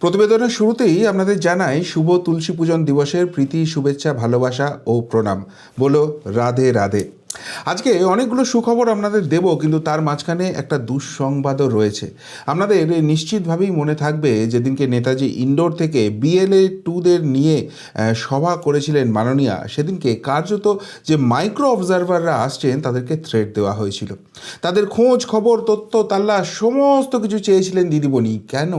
প্রতিবেদনের শুরুতেই আপনাদের জানাই শুভ তুলসী পূজন দিবসের প্রীতি, শুভেচ্ছা, ভালোবাসা ও প্রণাম। বলো রাধে রাধে। আজকে অনেকগুলো সুখবর আপনাদের দেব, কিন্তু তার মাঝখানে একটা দুঃসংবাদও রয়েছে। আপনাদের নিশ্চিতভাবেই মনে থাকবে যেদিনকে নেতাজি ইন্ডোর থেকে বিএলএ টুদের নিয়ে সভা করেছিলেন মাননীয়া, সেদিনকে কার্যত যে মাইক্রো অবজারভাররা আসছেন, তাদেরকে থ্রেট দেওয়া হয়েছিল। তাদের খোঁজ, খবর, তথ্য তাল্লা সমস্ত কিছু চেয়েছিলেন দিদিমণি। কেন?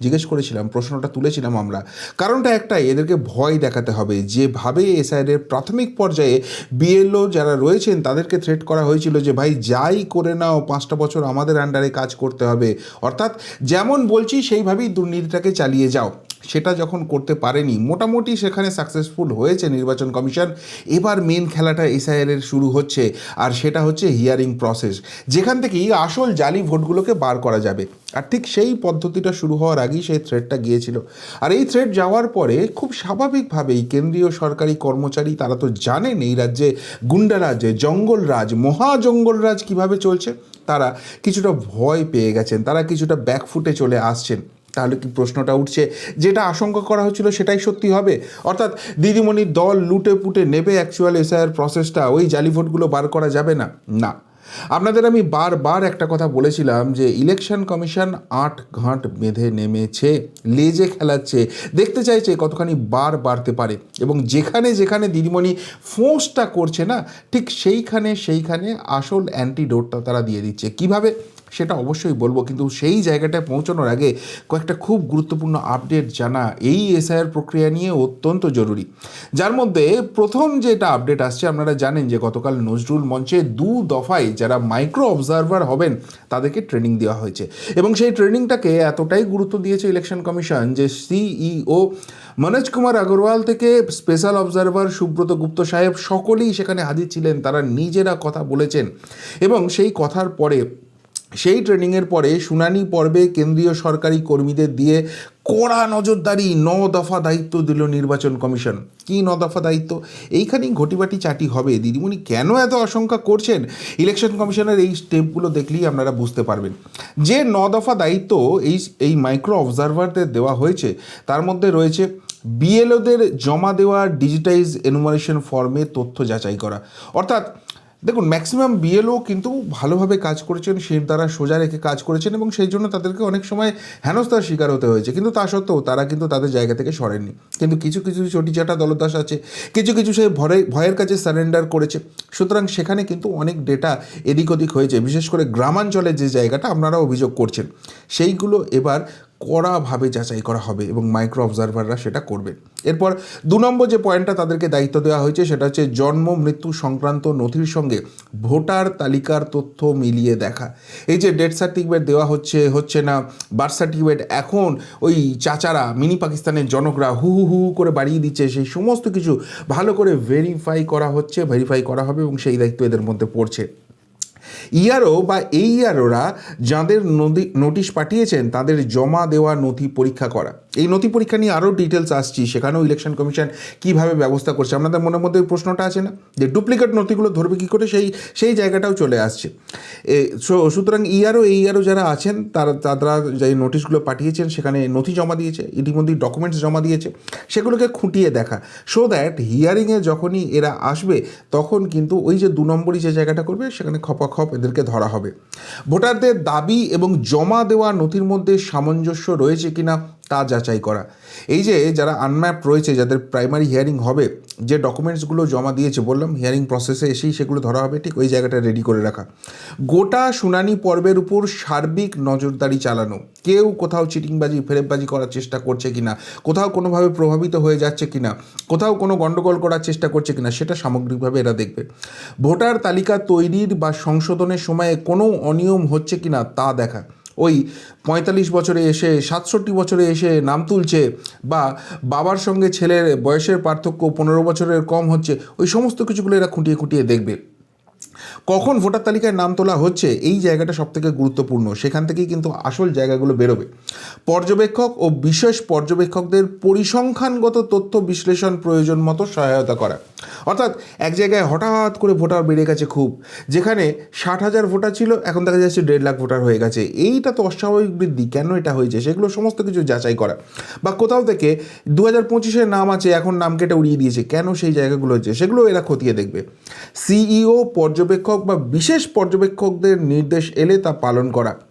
জিজ্ঞেস করেছিলাম, প্রশ্নটা তুলেছিলাম আমরা। কারণটা একটাই, এদেরকে ভয় দেখাতে হবে। যেভাবে এসআইডের প্রাথমিক পর্যায়ে বিএলও যারা রয়েছেন, তাদেরকে থ্রেট করা হয়েছিল যে, ভাই, যাই করে নাও, পাঁচটা বছর আমাদের আন্ডারে কাজ করতে হবে। অর্থাৎ যেমন বলছি, সেইভাবেই দুর্নীতিটাকে চালিয়ে যাও। সেটা যখন করতে পারেনি, মোটামুটি সেখানে সাকসেসফুল হয়েছে নির্বাচন কমিশন। এবার মেন খেলাটা এসআইআর শুরু হচ্ছে আর সেটা হচ্ছে হিয়ারিং প্রসেস যেখান থেকেই আসল জালি ভোটগুলোকে বার করা যাবে। আর ঠিক সেই পদ্ধতিটা শুরু হওয়ার আগেই সেই থ্রেডটা গিয়েছিল। আর এই থ্রেড যাওয়ার পরে খুব স্বাভাবিকভাবেই কেন্দ্রীয় সরকারি কর্মচারী, তারা তো জানেন এই রাজ্যে গুন্ডারাজ্যে জঙ্গলরাজ, মহা জঙ্গলরাজ কীভাবে চলছে, তারা কিছুটা ভয় পেয়ে গেছেন, তারা কিছুটা ব্যাকফুটে চলে আসছেন। তাহলে কি প্রশ্নটা উঠছে? যেটা আশঙ্কা করা হচ্ছিল সেটাই সত্যি হবে? অর্থাৎ দিদিমণির দল লুটে পুটে নেবে অ্যাকচুয়াল এসআইআর প্রসেসটা ওই জালি ভোটগুলো বার করা যাবে না? না। আপনাদের আমি বারবার একটা কথা বলেছিলাম যে ইলেকশন কমিশন আট ঘাট বেঁধে নেমেছে, লেজে খেলাচ্ছে, দেখতে চাইছে কতখানি বার বাড়তে পারে। এবং যেখানে যেখানে দিদিমণি ফোঁসটা করছে না, ঠিক সেইখানে সেইখানে আসল অ্যান্টিডোটটা তারা দিয়ে দিচ্ছে। কীভাবে? সেটা অবশ্যই বলব, কিন্তু সেই জায়গাটায় পৌঁছানোর আগে কয়েকটা খুব গুরুত্বপূর্ণ আপডেট জানা এই এসআইআর প্রক্রিয়া নিয়ে অত্যন্ত জরুরি। যার মধ্যে প্রথম যেটা আপডেট আসছে, আপনারা জানেন যে গতকাল নজরুল মঞ্চে দু দফায় যারা মাইক্রো অবজারভার হবেন, তাদেরকে ট্রেনিং দেওয়া হয়েছে। এবং সেই ট্রেনিংটাকে এতটাই গুরুত্ব দিয়েছে ইলেকশন কমিশন যে সিইও মনোজ কুমার আগরওয়াল থেকে স্পেশাল অবজারভার সুব্রত গুপ্ত সাহেব সকলেই সেখানে হাজির ছিলেন, তারা নিজেরা কথা বলেছেন। এবং সেই কথার পরে সেই ট্রেনিংয়ের পরে শুনানি পর্বে কেন্দ্রীয় সরকারি কর্মীদের দিয়ে কড়া নজরদারি ন দফা দায়িত্ব দিল নির্বাচন কমিশন। কি ন দফা দায়িত্ব? এইখানেই ঘটিবাটি চাটি হবে। দিদিমণি কেন এত আশঙ্কা করছেন? ইলেকশন কমিশনের এই স্টেপগুলো দেখলেই আপনারা বুঝতে পারবেন। যে ন দফা দায়িত্ব এই এই মাইক্রো অবজারভারদের দেওয়া হয়েছে, তার মধ্যে রয়েছে বিএলওদের জমা দেওয়া ডিজিটাইজ এনুমারেশন ফর্মে তথ্য যাচাই করা। অর্থাৎ দেখুন ম্যাক্সিমাম বিএলও কিন্তু ভালোভাবে কাজ করেছেন শির দ্বারা সোজা রেখে কাজ করেছেন এবং সেই জন্য তাদেরকে অনেক সময় হেনস্থার শিকার হতে হয়েছে। কিন্তু তা সত্ত্বেও তারা কিন্তু তাদের জায়গা থেকে সরেননি। কিন্তু কিছু কিছু চটিচাটা দলদাস আছে, কিছু কিছু সে ভয়ে ভয়ের কাছে সারেন্ডার করেছে। সুতরাং সেখানে কিন্তু অনেক ডেটা এদিক ওদিক হয়েছে। বিশেষ করে গ্রামাঞ্চলে যে জায়গাটা আপনারা অভিযোগ করছেন, সেইগুলো এবার কড়াভাবে যাচাই করা হবে এবং মাইক্রো অবজারভাররা সেটা করবে। এরপর দু নম্বর যে পয়েন্টটা তাদেরকে দায়িত্ব দেওয়া হয়েছে সেটা হচ্ছে জন্ম, মৃত্যু সংক্রান্ত নথির সঙ্গে ভোটার তালিকার তথ্য মিলিয়ে দেখা। এই যে ডেথ সার্টিফিকেট দেওয়া হচ্ছে হচ্ছে না বার্থ সার্টিফিকেট এখন ওই চাচারা মিনি পাকিস্তানের জনকরা হু হু হু করে বাড়িয়ে দিচ্ছে, সেই সমস্ত কিছু ভালো করে ভেরিফাই করা হচ্ছে ভেরিফাই করা হবে এবং সেই দায়িত্ব এদের মধ্যে পড়ছে। ইআরও বা এই ইআরওরা যাদের নদী, নোটিশ পাঠিয়েছেন, তাদের জমা দেওয়া নথি পরীক্ষা করা। এই নথি পরীক্ষা নিয়ে আরও ডিটেলস আসছি, সেখানেও ইলেকশন কমিশন কীভাবে ব্যবস্থা করছে, আপনাদের মনের মধ্যে ওই প্রশ্নটা আছে না? যে ডুপ্লিকেট নথিগুলো ধরবে কী করে, সেই সেই জায়গাটাও চলে আসছে। সুতরাং ইআরও এই ইআরও যারা আছেন, তারা তারা যে নোটিশগুলো পাঠিয়েছেন, সেখানে নথি জমা দিয়েছে, ইতিমধ্যেই ডকুমেন্টস জমা দিয়েছে, সেগুলোকে খুঁটিয়ে দেখা সো দ্যাট হিয়ারিংয়ে যখনই এরা আসবে, তখন কিন্তু ওই যে দু নম্বরই যে জায়গাটা করবে, সেখানে খপাখপ এদেরকে ধরা হবে। ভোটারদের দাবি এবং জমা দেওয়া নথির মধ্যে সামঞ্জস্য রয়েছে কিনা তা যাচাই করা। এই যে যারা আনম্যাপ রয়েছে, যাদের প্রাইমারি হিয়ারিং হবে, যে ডকুমেন্টসগুলো জমা দিয়েছে, বললাম হিয়ারিং প্রসেসে এসেই সেগুলো ধরা হবে, ঠিক ওই জায়গাটা রেডি করে রাখা। গোটা শুনানি পর্বের উপর সার্বিক নজরদারি চালানো। কেউ কোথাও চিটিংবাজি, ফেরেববাজি করার চেষ্টা করছে কিনা, কোথাও কোনোভাবে প্রভাবিত হয়ে যাচ্ছে কিনা, কোথাও কোনো গণ্ডগোল করার চেষ্টা করছে কিনা, সেটা সামগ্রিকভাবে এরা দেখবে। ভোটার তালিকা তৈরির বা সংশোধনের সময়ে কোনো অনিয়ম হচ্ছে কিনা, তা দেখা। ওই পঁয়তাল্লিশ বছরে এসে, সাতষট্টি বছরে এসে নাম তুলছে বা বাবার সঙ্গে ছেলের বয়সের পার্থক্য পনেরো বছরের কম হচ্ছে, ওই সমস্ত কিছুগুলো এরা খুঁটিয়ে খুঁটিয়ে দেখবে। কখন ভোটার তালিকায় নাম তোলা হচ্ছে, এই জায়গাটা সবথেকে গুরুত্বপূর্ণ। সেখান থেকেই কিন্তু আসল জায়গাগুলো বেরোবে। পর্যবেক্ষক ও বিশেষ পর্যবেক্ষকদের পরিসংখ্যানগত তথ্য বিশ্লেষণ প্রয়োজন মতো সহায়তা করা। অর্থাৎ এক জায়গায় হঠাৎ করে ভোটার বেড়ে গেছে খুব, যেখানে ষাট হাজার ভোটার ছিল, এখন দেখা যাচ্ছে দেড় লাখ ভোটার হয়ে গেছে। এইটা তো অস্বাভাবিক বৃদ্ধি, কেন এটা হয়েছে? সেগুলো সমস্ত কিছু যাচাই করা। বা কোথাও থেকে দু হাজার পঁচিশের নাম আছে, এখন নাম কেটে উড়িয়ে দিয়েছে, কেন সেই জায়গাগুলো হচ্ছে সেগুলো এরা খতিয়ে দেখবে। সিইও, পর্যবেক্ষক বা বিশেষ পর্যবেক্ষকদের নির্দেশ এলে তা পালন করা।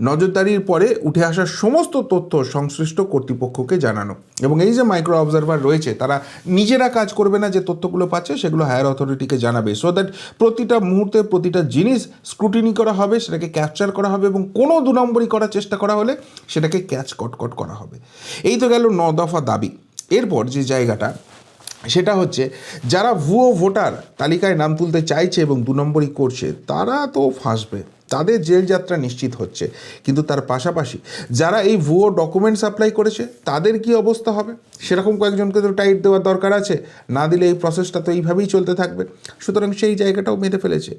নজরদারির পরে উঠে আসা সমস্ত তথ্য সংশ্লিষ্ট কর্তৃপক্ষকে জানানো। এবং এই যে মাইক্রো অবজারভার রয়েছে, তারা নিজেরা কাজ করবে না যে তথ্যগুলো পাচ্ছে, সেগুলো হায়ার অথরিটিকে জানাবে। সো দ্যাট প্রতিটা মুহূর্তে প্রতিটা জিনিস স্ক্রুটিনি করা হবে, সেটাকে ক্যাপচার করা হবে এবং কোনো দু নম্বরই করার চেষ্টা করা হলে সেটাকে ক্যাচ কটকট করা হবে। এই তো গেল ন দফা দাবি। এরপর যে জায়গাটা, সেটা হচ্ছে যারা ভুয়ো ভোটার তালিকায় নাম তুলতে চাইছে এবং দু নম্বরই করছে, তারা তো ফাঁসবে। তাদের জেল যাত্রা নিশ্চিত হচ্ছে। কিন্তু তার পাশাপাশি যারা এই ভুয়ো ডকুমেন্টস অ্যাপ্লাই করেছে, তাদের কি অবস্থা হবে? সেরকম কয়েকজনকে তো টাইট দেওয়ার দরকার আছে। না দিলে এই প্রসেসটা তো এইভাবেই চলতে থাকবে। সুতরাং সেই জায়গাটাও মেরে ফেলেছে।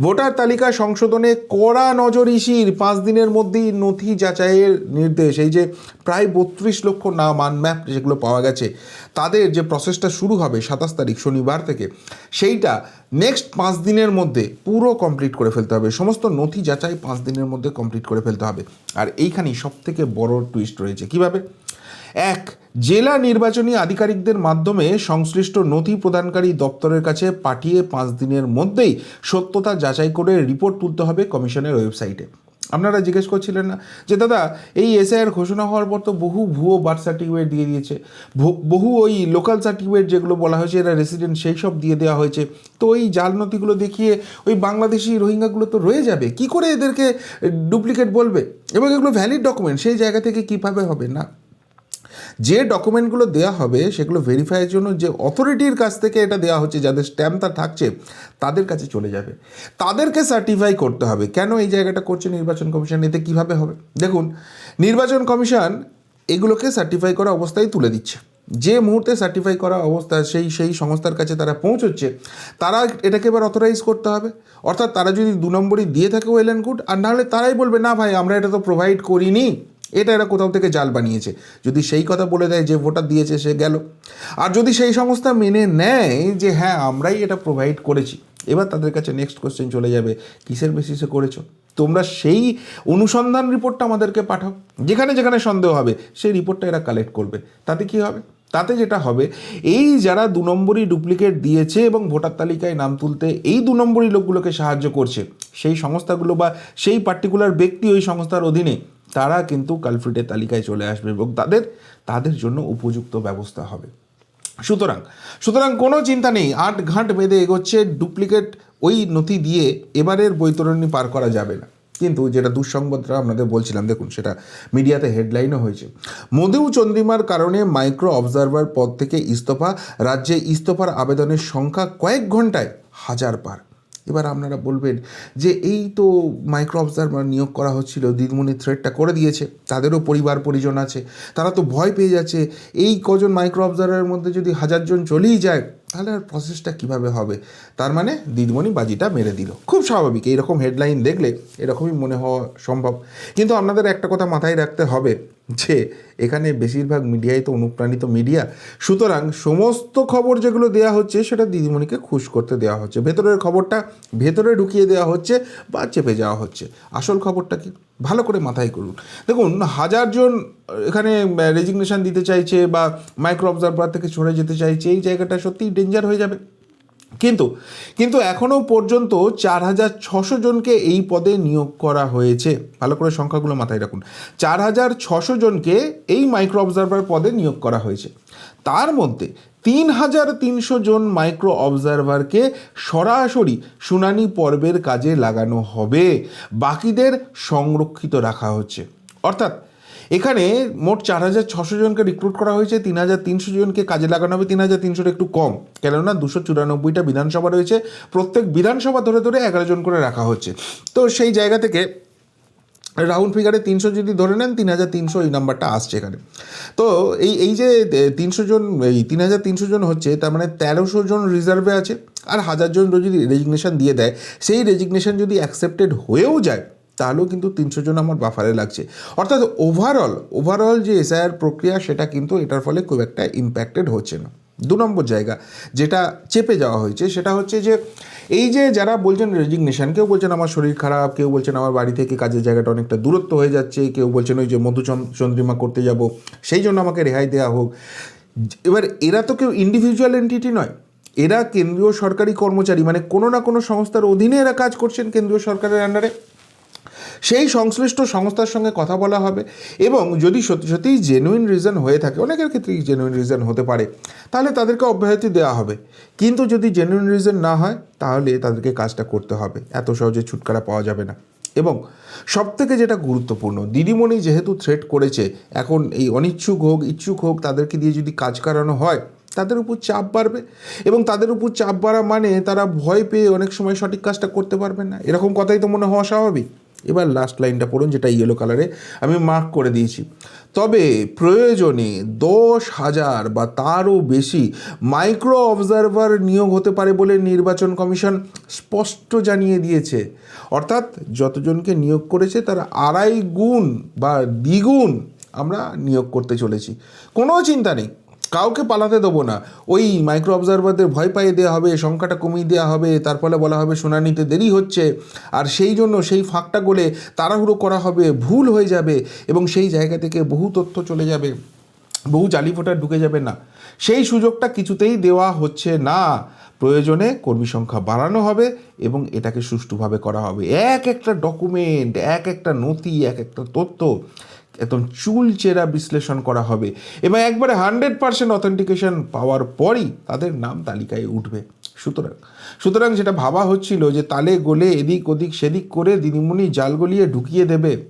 ভোটার তালিকা সংশোধনে কড়া নজর ইসির। পাঁচ দিনের মধ্যেই নথি যাচাইয়ের নির্দেশ। এই যে প্রায় বত্রিশ লক্ষ নাম আনম্যাপ যেগুলো পাওয়া গেছে, তাদের যে প্রসেসটা শুরু হবে সাতাশ তারিখ শনিবার থেকে, সেইটা নেক্সট পাঁচ দিনের মধ্যে পুরো কমপ্লিট করে ফেলতে হবে। সমস্ত নথি যাচাই পাঁচ দিনের মধ্যে কমপ্লিট করে ফেলতে হবে। আর এইখানেই সব থেকে বড় টুইস্ট রয়েছে। কীভাবে? এক, জেলা নির্বাচনী আধিকারিকদের মাধ্যমে সংশ্লিষ্ট নথি প্রদানকারী দপ্তরের কাছে পাঠিয়ে পাঁচ দিনের মধ্যেই সত্যতা যাচাই করে রিপোর্ট তুলতে হবে কমিশনের ওয়েবসাইটে আপনারা জিজ্ঞেস করছিলেন না যে, দাদা, এই এসআইআর ঘোষণা হওয়ার পর তো বহু ভুয়ো বার্থ সার্টিফিকেট দিয়ে দিয়েছে। বহু ওই লোকাল সার্টিফিকেট যেগুলো বলা হয়েছে, এরা রেসিডেন্ট সেই সব দিয়ে দেওয়া হয়েছে। তো ওই জাল নথিগুলো দেখিয়ে ওই বাংলাদেশি রোহিঙ্গাগুলো তো রয়ে যাবে। কি করে এদেরকে ডুপ্লিকেট বলবে? এবং এগুলো ভ্যালিড ডকুমেন্ট সেই জায়গা থেকে কীভাবে হবে? না যে ডকুমেন্টগুলো দেওয়া হবে, সেগুলো ভেরিফাইয়ের জন্য যে অথরিটির কাছ থেকে এটা দেওয়া হচ্ছে, যাদের স্ট্যাম্পটা থাকছে, তাদের কাছে চলে যাবে। তাদেরকে সার্টিফাই করতে হবে। কেন এই জায়গাটা করছে নির্বাচন কমিশন? এতে কীভাবে হবে? দেখুন, নির্বাচন কমিশন এগুলোকে সার্টিফাই করা অবস্থায় তুলে দিচ্ছে। যে মুহূর্তে সার্টিফাই করা অবস্থা, সেই সেই সংস্থার কাছে তারা পৌঁছচ্ছে, তারা এটাকে এবার অথরাইজ করতে হবে। অর্থাৎ তারা যদি দু নম্বরই দিয়ে থাকে ওয়েল অ্যান্ড গুড, আর নাহলে তারাই বলবে, না ভাই, আমরা এটা তো প্রোভাইড করিনি। এটা এরা কোথাও থেকে জাল বানিয়েছে। যদি সেই কথা বলে দেয় যে ভোটার দিয়েছে, সে গেল। আর যদি সেই সংস্থা মেনে নেয় যে হ্যাঁ আমরাই এটা প্রোভাইড করেছি, এবার তাদের কাছে নেক্সট কোশ্চেন চলে যাবে, কিসের বেসিসে করেছ? তোমরা সেই অনুসন্ধান রিপোর্টটা আমাদেরকে পাঠাও। যেখানে যেখানে সন্দেহ হবে, সেই রিপোর্টটা এরা কালেক্ট করবে। তাতে কি হবে? তাতে যেটা হবে, এই যারা দু নম্বরই ডুপ্লিকেট দিয়েছে এবং ভোটার তালিকায় নাম তুলতে এই দু নম্বরই লোকগুলোকে সাহায্য করছে, সেই সংস্থাগুলো বা সেই পার্টিকুলার ব্যক্তি ওই সংস্থার অধীনে তারা কিন্তু কালফ্রিটের তালিকায় চলে আসবে এবং তাদের তাদের জন্য উপযুক্ত ব্যবস্থা হবে। সুতরাং সুতরাং কোনো চিন্তা নেই আট ঘাট বেঁধে এগোচ্ছে, ডুপ্লিকেট ওই নথি দিয়ে এবারের বৈতরণী পার করা যাবে না। কিন্তু যেটা দুঃসংবাদটা আপনাদের বলছিলাম, দেখুন, সেটা মিডিয়াতে হেডলাইনও হয়েছে। মধু চন্দ্রিমার কারণে মাইক্রো অবজারভার পদ থেকে ইস্তফা, রাজ্যে ইস্তফার আবেদনের সংখ্যা কয়েক ঘন্টায় হাজার পার। এবার আপনারা বলবেন যে এই তো মাইক্রো অবজারভার নিয়োগ করা হচ্ছিল দিদিমণি থ্রেডটা করে দিয়েছে, তাদেরও পরিবার পরিজন আছে, তারা তো ভয় পেয়ে যাচ্ছে, এই কজন মাইক্রো অবজারভারের মধ্যে যদি হাজারজন চলেই যায় তাহলে আর প্রসেসটা কীভাবে হবে? তার মানে দিদিমণি বাজিটা মেরে দিল। খুব স্বাভাবিক, এইরকম হেডলাইন দেখলে এরকমই মনে হওয়া সম্ভব। কিন্তু আপনাদের একটা কথা মাথায় রাখতে হবে, যে এখানে বেশিরভাগ মিডিয়াই তো অনুপ্রাণিত মিডিয়া। সুতরাং সমস্ত খবর যেগুলো দেওয়া হচ্ছে, সেটা দিদিমণিকে খুশ করতে দেওয়া হচ্ছে। ভেতরের খবরটা ভেতরে ঢুকিয়ে দেওয়া হচ্ছে বা চেপে যাওয়া হচ্ছে। আসল খবরটা কি? ভালো করে মাথায় করুন। দেখুন হাজারজন এখানে রেজিগনেশন দিতে চাইছে বা মাইক্রো অবজারভার থেকে সরে যেতে চাইছে, এই জায়গাটা সত্যিই ডেঞ্জার হয়ে যাবে। কিন্তু কিন্তু এখনও পর্যন্ত চার হাজার ছশো জনকে এই পদে নিয়োগ করা হয়েছে। ভালো করে সংখ্যাগুলো মাথায় রাখুন। চার হাজার ছশো জনকে এই মাইক্রো অবজারভার পদে নিয়োগ করা হয়েছে। তার মধ্যে তিন হাজার তিনশো জন মাইক্রো অবজারভারকে সরাসরি শুনানি পর্বের কাজে লাগানো হবে। বাকিদের সংরক্ষিত রাখা হচ্ছে। অর্থাৎ, এখানে মোট চার হাজার ছশো জনকে রিক্রুট করা হয়েছে তিন হাজার তিনশো জনকে কাজে লাগানো হবে তিন হাজার তিনশোটা একটু কম। কেননা, দুশো চুরানব্বইটা বিধানসভা রয়েছে। প্রত্যেক বিধানসভা ধরে ধরে এগারো জন করে রাখা হচ্ছে। তো সেই জায়গা থেকে রাউন্ড ফিগারে তিনশো যদি ধরে নেন তিন হাজার তিনশো এই নাম্বারটা আসছে এখানে। তো এই এই যে তিনশো জন, এই তিন হাজার তিনশো জন হচ্ছে, তার মানে তেরোশো জন রিজার্ভে আছে, আর হাজার জন যদি রেজিগনেশন দিয়ে দেয়, সেই রেজিগনেশন যদি অ্যাকসেপ্টেড হয়েও যায়, তাহলেও কিন্তু তিনশো জন আমার বাফারে লাগছে। অর্থাৎ ওভারঅল ওভারঅল যে এসআইআর প্রক্রিয়া, সেটা কিন্তু এটার ফলে খুব একটা ইম্প্যাক্টেড হচ্ছে না। দু নম্বর জায়গা যেটা চেপে যাওয়া হয়েছে সেটা হচ্ছে যে এই যে যারা বলছেন রেজিগনেশন কেউ বলছেন আমার শরীর খারাপ, কেউ বলছেন আমার বাড়ি থেকে কাজের জায়গাটা অনেকটা দূরত্ব হয়ে যাচ্ছে, কেউ বলছেন ওই যে মধুচন্দ্রিমা করতে যাব, সেই জন্য আমাকে রেহাই দেওয়া হোক। এবার এরা তো কেউ ইন্ডিভিজুয়াল এন্টিটি নয়, এরা কেন্দ্রীয় সরকারি কর্মচারী মানে কোনো না কোনো সংস্থার অধীনে এরা কাজ করছেন কেন্দ্রীয় সরকারের আন্ডারে সেই সংশ্লিষ্ট সংস্থার সঙ্গে কথা বলা হবে এবং যদি সত্যি সত্যিই জেনুইন রিজন হয়ে থাকে, অনেকের ক্ষেত্রেই জেনুইন রিজন হতে পারে, তাহলে তাদেরকে অব্যাহতি দেওয়া হবে। কিন্তু যদি জেনুইন রিজন না হয়, তাহলে তাদেরকে কাজটা করতে হবে। এত সহজে ছুটকারা পাওয়া যাবে না। এবং সব থেকে যেটা গুরুত্বপূর্ণ, দিদিমণি যেহেতু থ্রেট করেছে, এখন এই অনিচ্ছুক হোক, ইচ্ছুক হোক, তাদেরকে দিয়ে যদি কাজ করানো হয়, তাদের উপর চাপ বাড়বে। এবং তাদের উপর চাপ বাড়া মানে তারা ভয় পেয়ে অনেক সময় সঠিক কাজটা করতে পারবেন না। এরকম কথাই তো মনে হওয়া স্বাভাবিক। এবার লাস্ট লাইনটা পড়ুন, যেটা ইয়েলো কালারে আমি মার্ক করে দিয়েছি। তবে প্রয়োজনে দশ হাজার বা তারও বেশি মাইক্রো অবজারভার নিয়োগ হতে পারে বলে নির্বাচন কমিশন স্পষ্ট জানিয়ে দিয়েছে। অর্থাৎ যতজনকে নিয়োগ করেছে তার আড়াই গুণ বা দ্বিগুণ আমরা নিয়োগ করতে চলেছি। কোনো চিন্তা নেই। কাউকে পালাতে দেবো না। ওই মাইক্রো অবজারভারদের ভয় পাইয়ে দেওয়া হবে, সংখ্যাটা কমিয়ে দেওয়া হবে, তার ফলে বলা হবে শুনানিতে দেরি হচ্ছে। আর সেই জন্য সেই ফাঁকটা গলে তাড়াহুড়ো করা হবে, ভুল হয়ে যাবে এবং সেই জায়গা থেকে বহু তথ্য চলে যাবে। বহু জালি ঢুকে যাবে না। সেই সুযোগটা কিছুতেই দেওয়া হচ্ছে না। প্রয়োজনে কর্মী সংখ্যা বাড়ানো হবে এবং এটাকে সুষ্ঠুভাবে করা হবে। এক একটা ডকুমেন্ট এক একটা নথি, এক একটা তথ্য একদম চুলচেরা বিশ্লেষণ করা হবে। এবং একবারে হান্ড্রেড পার্সেন্ট অথেন্টিকেশন পাওয়ার পরই তাদের নাম তালিকায় উঠবে। সুতরাং সুতরাং যেটা ভাবা হচ্ছিল যে তালে গোলে এদিক ওদিক সেদিক করে দিদিমণি জাল গলিয়ে ঢুকিয়ে দেবে।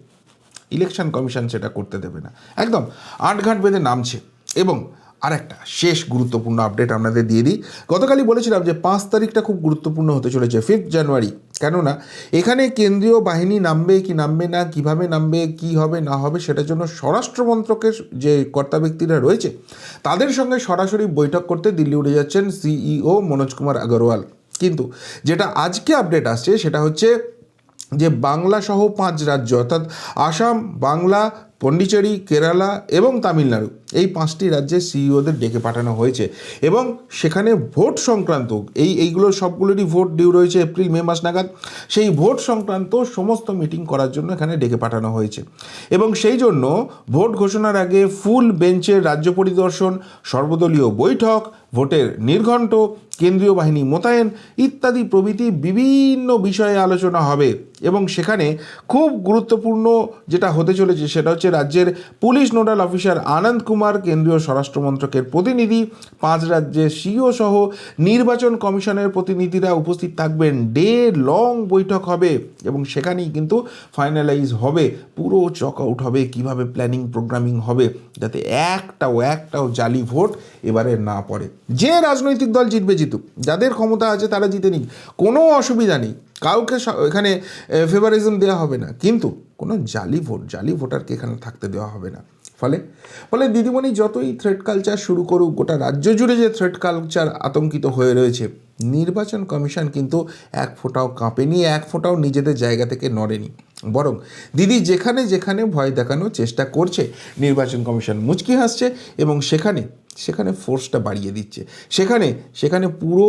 ইলেকশন কমিশন সেটা করতে দেবে না। একদম, আটঘাট বেঁধে নামছে। এবং আর একটা শেষ গুরুত্বপূর্ণ আপডেট আপনাদের দিয়ে দিই। গতকালই বলেছিলাম যে পাঁচ তারিখটা খুব গুরুত্বপূর্ণ হতে চলেছে, ফিফথ জানুয়ারি। কেননা, এখানে কেন্দ্রীয় বাহিনী নামবে কি নামবে না, কীভাবে নামবে, কি হবে, না হবে, সেটার জন্য স্বরাষ্ট্র মন্ত্রকের যে কর্তা ব্যক্তিরা রয়েছে, তাদের সঙ্গে সরাসরি বৈঠক করতে দিল্লি উঠে যাচ্ছেন সিইও মনোজ কুমার আগরওয়াল। কিন্তু যেটা আজকে আপডেট আসছে, সেটা হচ্ছে যে বাংলা সহ পাঁচ রাজ্য, অর্থাৎ আসাম, বাংলা পন্ডিচেরি, কেরালা এবং তামিলনাড়ু। এই পাঁচটি রাজ্যের সিইওদের ডেকে পাঠানো হয়েছে এবং সেখানে ভোট সংক্রান্ত এই এইগুলো সবগুলোরই ভোট ডিউ রয়েছে এপ্রিল, মে মাস নাগাদ। সেই ভোট সংক্রান্ত সমস্ত মিটিং করার জন্য এখানে ডেকে পাঠানো হয়েছে। এবং সেই জন্য ভোট ঘোষণার আগে ফুল বেঞ্চের রাজ্য পরিদর্শন, সর্বদলীয় বৈঠক, ভোটের নির্ঘণ্ট, কেন্দ্রীয় বাহিনী মোতায়েন ইত্যাদি প্রভৃতি বিভিন্ন বিষয়ে আলোচনা হবে। এবং সেখানে খুব গুরুত্বপূর্ণ যেটা হতে চলেছে সেটা হচ্ছে রাজ্যের police nodal officer Anand Kumar, কেন্দ্রীয় স্বরাষ্ট্রমন্ত্রকের প্রতিনিধি, পাঁচ রাজ্যের সিও সহ নির্বাচন কমিশনের প্রতিনিধিরা উপস্থিত থাকবেন। ডে লং বৈঠক হবে এবং সেখানেই কিন্তু ফাইনালাইজ হবে। পুরো চক আউট হবে, কীভাবে প্ল্যানিং প্রোগ্রামিং হবে, যাতে একটাও একটাও জালি ভোট এবারে না পড়ে। যে রাজনৈতিক দল জিতবে, জিতুক। যাদের ক্ষমতা আছে তারা জিতে নিক। কোনো অসুবিধা নেই। কাউকে এখানে ফেভারিজম দেওয়া হবে না। কিন্তু কোনো জালি ভোট, জালি ভোটারকে এখানে থাকতে দেওয়া হবে না। ফলে ফলে দিদিমণি যতই থ্রেড কালচার শুরু করুক, গোটা রাজ্য জুড়ে যে থ্রেড কালচার আতঙ্কিত হয়ে রয়েছে, নির্বাচন কমিশন কিন্তু এক ফোঁটাও কাঁপেনি, এক ফোঁটাও নিজেদের জায়গা থেকে নড়েনি। বরং দিদি যেখানে যেখানে ভয় দেখানোর চেষ্টা করছে, নির্বাচন কমিশন মুচকি হাসছে এবং সেখানে সেখানে ফোর্সটা বাড়িয়ে দিচ্ছে। সেখানে সেখানে পুরো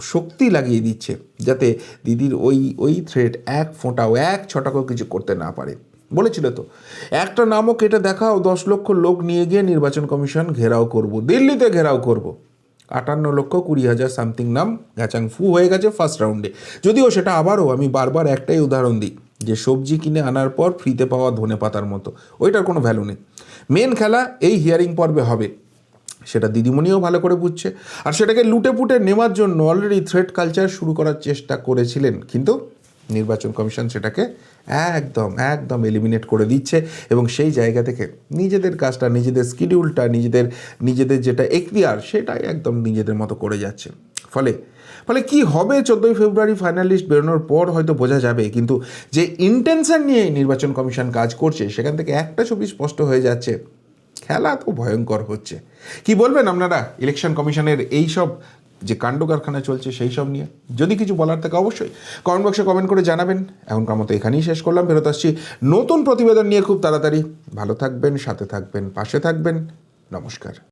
শক্তি লাগিয়ে দিচ্ছে যাতে দিদির ওই ওই থ্রেড এক ফোঁটাও, এক ছটাকেও কিছু করতে না পারে। বলেছিল তো, একটা নামও কেটে দেখাও, দশ লক্ষ লোক নিয়ে গিয়ে নির্বাচন কমিশন ঘেরাও করব, দিল্লিতে ঘেরাও করব। আটান্ন লক্ষ কুড়ি হাজার সামথিং নাম ঘ্যাচাং ফু হয়ে গেছে ফার্স্ট রাউন্ডে যদিও সেটা আবারও আমি বারবার একটাই উদাহরণ দিই, যে সবজি কিনে আনার পর ফ্রিতে পাওয়া ধনে পাতার মতো, ওইটার কোনো ভ্যালু নেই। মেন খেলা এই হিয়ারিং পর্বে হবে। সেটা দিদিমণিও ভালো করে বুঝছে। আর সেটাকে লুটে পুটে নেওয়ার জন্য অলরেডি থ্রেড কালচার শুরু করার চেষ্টা করেছিলেন। কিন্তু নির্বাচন কমিশন সেটাকে একদম একদম এলিমিনেট করে দিচ্ছে এবং সেই জায়গা থেকে নিজেদের কাজটা, নিজেদের স্কিডিউলটা নিজেদের নিজেদের যেটা এখতিয়ার, সেটাই একদম নিজেদের মতো করে যাচ্ছে। ফলে ফলে কি হবে চোদ্দোই ফেব্রুয়ারি ফাইনাল লিস্ট বেরোনোর পর হয়তো বোঝা যাবে, কিন্তু যে ইন্টেনশন নিয়ে নির্বাচন কমিশন কাজ করছে, সেখান থেকে একটা ছবি স্পষ্ট হয়ে যাচ্ছে। খেলা তো ভয়ঙ্কর হচ্ছে। কি বলবেন আপনারা ইলেকশন কমিশনের এই সব যে কাণ্ড কারখানা চলছে সেই সব নিয়ে? যদি কিছু বলার থাকে অবশ্যই কমেন্ট বক্সে কমেন্ট করে জানাবেন। এখনকার মতো এখানেই শেষ করলাম। ফেরত আসছি নতুন প্রতিবেদন নিয়ে খুব তাড়াতাড়ি। ভালো থাকবেন, সাথে থাকবেন, পাশে থাকবেন। নমস্কার।